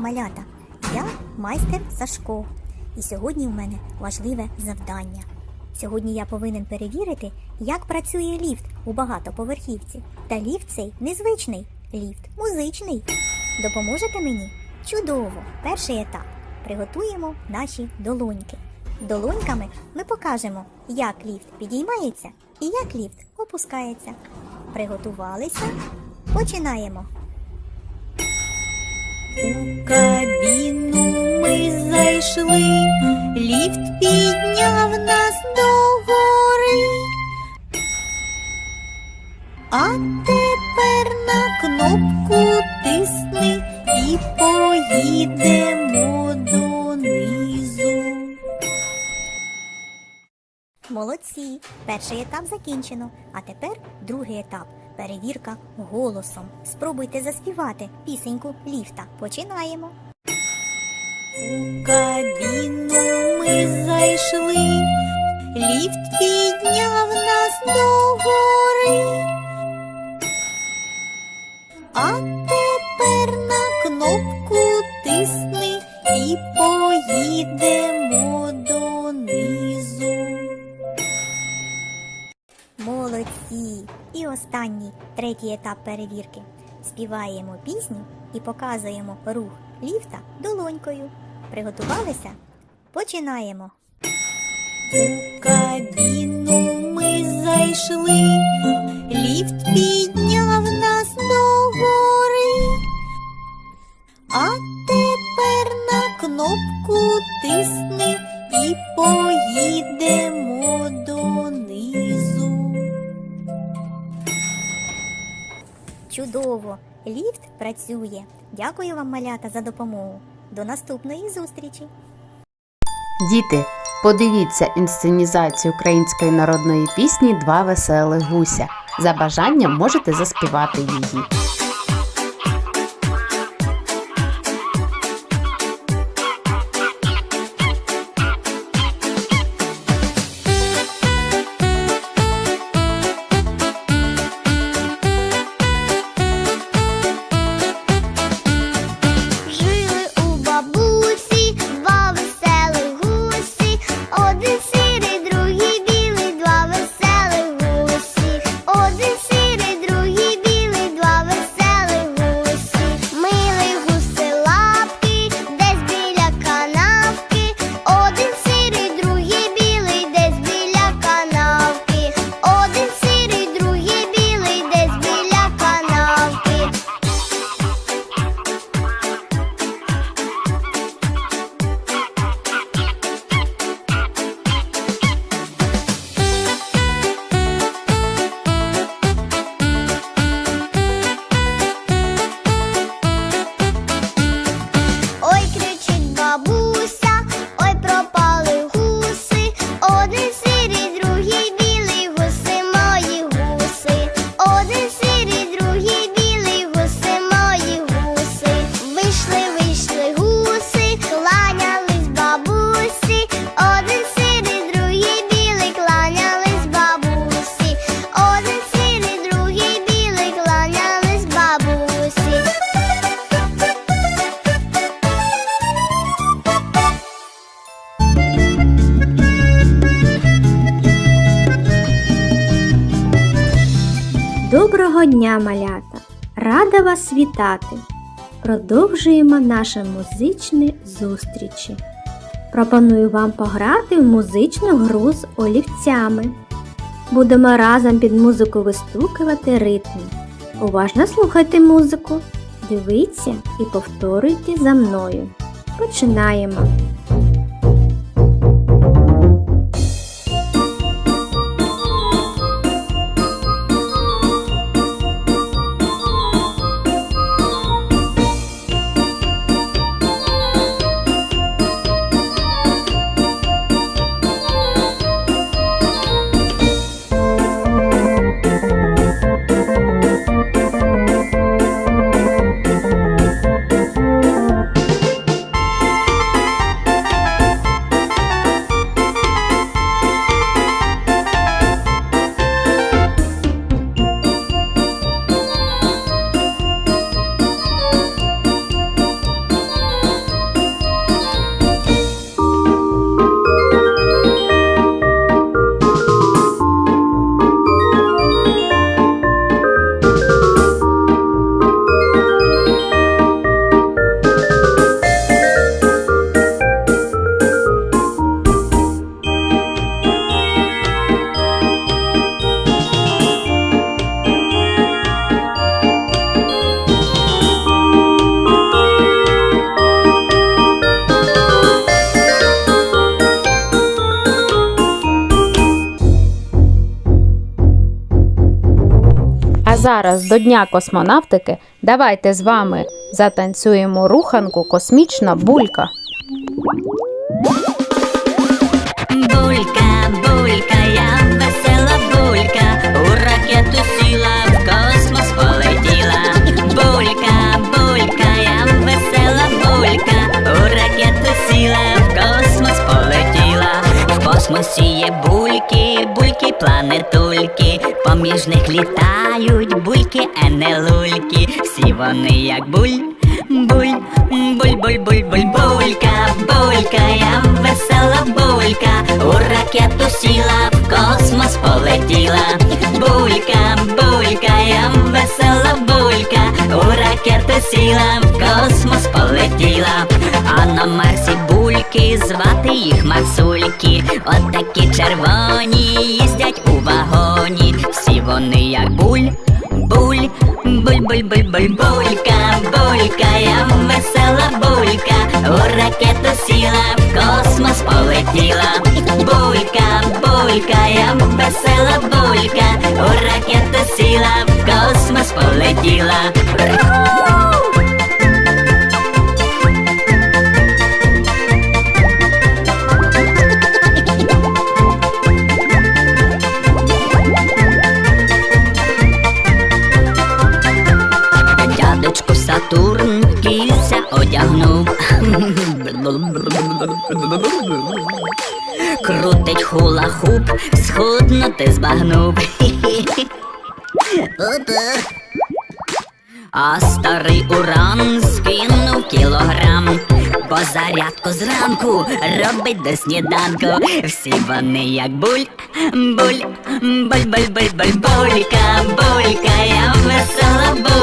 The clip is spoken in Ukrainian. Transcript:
малята! Я майстер Сашко. І сьогодні у мене важливе завдання. Сьогодні я повинен перевірити, як працює ліфт у багатоповерхівці. Та ліфт цей незвичний, ліфт музичний. Допоможете мені? Чудово! Перший етап. Приготуємо наші долоньки. Долоньками ми покажемо, як ліфт підіймається і як ліфт опускається. Приготувалися? Починаємо. У кабіну ми зайшли, ліфт підняв нас до гори. А тепер на кнопку тисни і поїдемо донизу. Молодці! Перший етап закінчено. А тепер другий етап перевірка голосом. Спробуйте заспівати пісеньку ліфта. Починаємо. У кабіну ми зайшли, ліфт підняв нас до гори. А тепер на кнопку тисни і поїдемо Молодці! І останній третій етап перевірки. Співаємо пісню і показуємо рух ліфта долонькою. Приготувалися? Починаємо. У кабіну ми зайшли, ліфт підняв Чудово! Ліфт працює. Дякую вам, малята, за допомогу. До наступної зустрічі! Діти, подивіться інсценізацію української народної пісні Два веселих гуся. За бажанням можете заспівати її. Дня, малята! Рада вас вітати! Продовжуємо наші музичні зустрічі. Пропоную вам пограти в музичну гру з олівцями. Будемо разом під музику вистукувати ритм. Уважно слухайте музику, дивіться і повторюйте за мною. Починаємо. Зараз до Дня космонавтики давайте з вами затанцюємо руханку Космічна булька. Булька, булька, я весела булька, у ракету сіла, в космос полетіла. Булька, булька, я весела булька, у ракету сіла, в космос полетіла. В космосі є бульки, бульки, планетульки, поміж них літають бульки, а не лульки. Всі вони як буль, буль, буль, буль, буль, буль, булька, булька, я весела булька, у ракету сіла, в космос полетіла. Булька, булька, я весела булька, у ракету сіла, в космос полетіла. А на Марсі бульки, звати їх Марсульки. От такі червоні їздять у вагоні. Всі вони як буль, буль, буль, буль, буль, буль, булька, булька, я весела булька, у ракету сіла, в космос полетіла. Булька, булька, я весела булька, у ракету Крутить хула-хуп, схуднути збагнув. А старий уран скинув кілограм, бо зарядку зранку робить до сніданку. Всі вони як буль, буль, буль, буль, буль, буль, булька, булька, я весела булька,